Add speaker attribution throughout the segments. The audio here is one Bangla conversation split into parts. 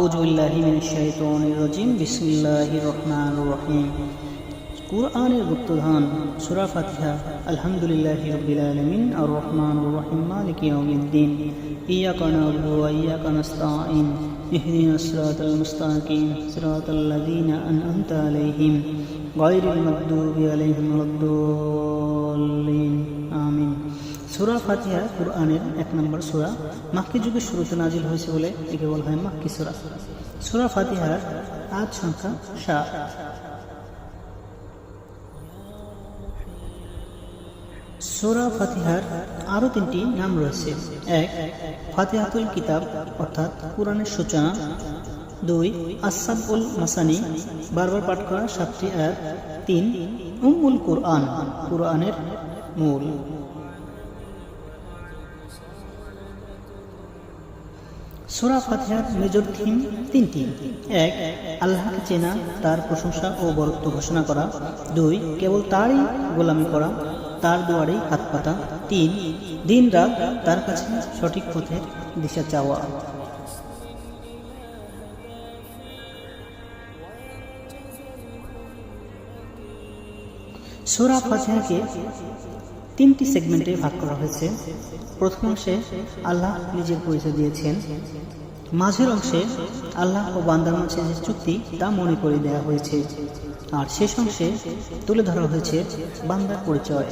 Speaker 1: আউজ রজিম বিসমিল্লাহ রহমান রহিম কুরআনের গুপ্তধান সুরা ফাতিহা আলহামদুলিল্লাহ রবিল আলমিন আর রহমান রহিম মালিক ইয়াউমিদ্দিন ইয়াকা নাবুদু ওয়া ইয়াকা নাস্তাঈন اهدنا الصراط المستقيم صراط الذين أنعمت عليهم غير المغضوب عليهم ولا الضالين آمين সুরা ফাতিহা কুরআনের এক নম্বর সুরা মাক্কি যুগের শুরুতে নাজিল হয়েছে বলে একে বলা হয় মাক্কি সুরা। সুরা ফাতিহার আজ সংখ্যা সাত। সুরা ফাতিহার আরও তিনটি নাম রয়েছে। এক, ফাতিহাতুল কিতাব, অর্থাৎ কোরআনের সূচনা। দুই আসাবুল মাসানি, বারবার পাঠ করা সাতটি আয়াত। তিন উমুল কোরআন, কোরআনের মূল। সুরা ফাতিহার মেজর থিম তিনটি। এক, আল্লাহকে চেনা, তার প্রশংসা ও বরত্ব ঘোষণা করা। দুই, কেবল তারই গোলামি করা, তার দুয়ারেই হাত পাতা। তিন, দিন রাত তার কাছে সঠিক পথের দিশা চাওয়া। সুরা ফাতিহাকে তিনটি সেগমেন্টে ভাগ করা হয়েছে। প্রথম অংশে আল্লাহ নিজের পরিচয় দিয়েছেন। মাঝের অংশে আল্লাহ ও বান্দার মাঝে যে চুক্তি, তা মনে করে দেওয়া হয়েছে। আর শেষ অংশে তুলে ধরা হয়েছে বান্দার পরিচয়।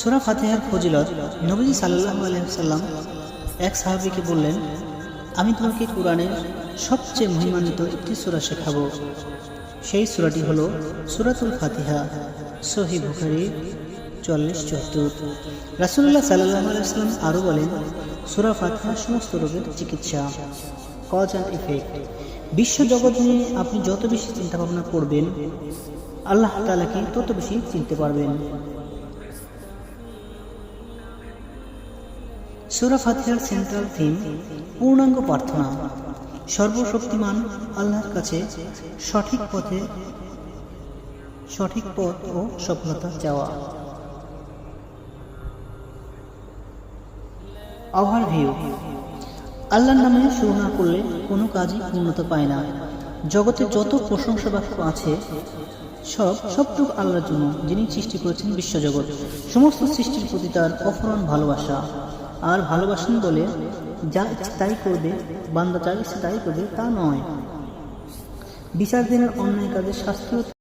Speaker 1: সুরা ফাতেহার ফজিলত নবী সাল্লাহ আলহাম সাহাবিকে বললেন, আমি তোমাকে কোরআনের সবচেয়ে মহিমান্বিত একটি সুরা শেখাবো। সেই সুরাটি হল সুরাতুল ফাতিহা সহি বুখারি, চল্লিশ, চুয়াত্তর। রাসুল্লাহ সাল্লাহ আরও বলেন, সুরা ফাতিহা সমস্ত রোগের চিকিৎসা। কজ অ্যান্ড ইফেক্ট বিশ্ব জগৎ নিয়ে আপনি যত বেশি চিন্তা ভাবনা করবেন, আল্লাহ তালাকে তত বেশি চিনতে পারবেন। সুরা ফাতিহার সেন্ট্রাল থিম পূর্ণাঙ্গ প্রার্থনা। সর্বশক্তিমান আল্লাহর কাছে সঠিক পথে সঠিক পথ ও সফলতা চাওয়া। ওভারভিউ আল্লাহর নামে শুরু না করলে কোনো কাজই উন্নত পায় না। জগতে যত প্রশংসা বাক্য আছে, সব, সবটুকু আল্লাহর জন্য যিনি সৃষ্টি করেছেন বিশ্বজগৎ। সমস্ত সৃষ্টির প্রতি তার অফরণ ভালোবাসা। আর ভালোবাসেন বলে যা তাই করবে, বান্দা যা ইচ্ছে তাই করবে তা নয়। বিচার দিনের অন্যায় কাজে শাস্তিও